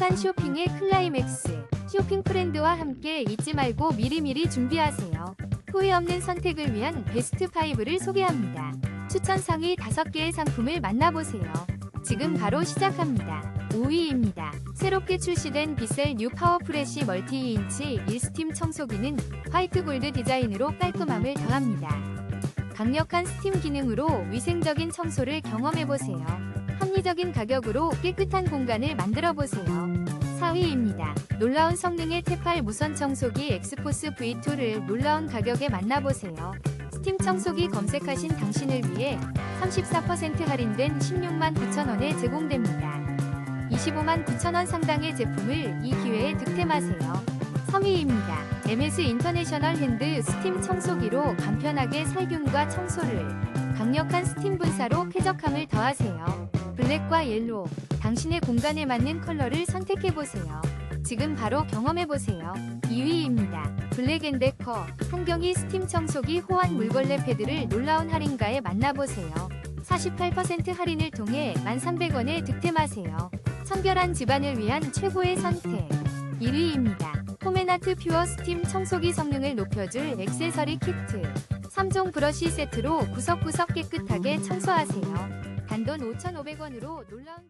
행복한 쇼핑의 클라이맥스. 쇼핑 프렌드와 함께 잊지 말고 미리미리 준비하세요. 후회 없는 선택을 위한 베스트 5를 소개합니다. 추천 상위 5개의 상품을 만나보세요. 지금 바로 시작합니다. 5위입니다. 새롭게 출시된 비셀 뉴 파워프레시 멀티 2인치 1스팀 청소기는 화이트 골드 디자인으로 깔끔함을 더합니다. 강력한 스팀 기능으로 위생적인 청소를 경험해보세요. 합리적인 가격으로 깨끗한 공간을 만들어 보세요. 4위입니다. 놀라운 성능의 테팔 무선 청소기 엑스포스 V2를 놀라운 가격에 만나보세요. 스팀 청소기 검색하신 당신을 위해 34% 할인된 16만 9천원에 제공됩니다. 25만 9천원 상당의 제품을 이 기회에 득템하세요. 3위입니다. MS 인터내셔널 핸드 스팀 청소기로 간편하게 살균과 청소를 강력한 스팀 분사로 쾌적함을 더하세요. 블랙과 옐로우, 당신의 공간에 맞는 컬러를 선택해보세요. 지금 바로 경험해보세요. 2위입니다. 블랙앤데커 한경이 스팀 청소기 호환 물걸레 패드를 놀라운 할인가에 만나보세요. 48% 할인을 통해 1,300원에 득템하세요. 청결한 집안을 위한 최고의 선택. 1위입니다. 포메나트 퓨어 스팀 청소기 성능을 높여줄 액세서리 키트. 3종 브러쉬 세트로 구석구석 깨끗하게 청소하세요. 단돈 5,500원으로 놀라운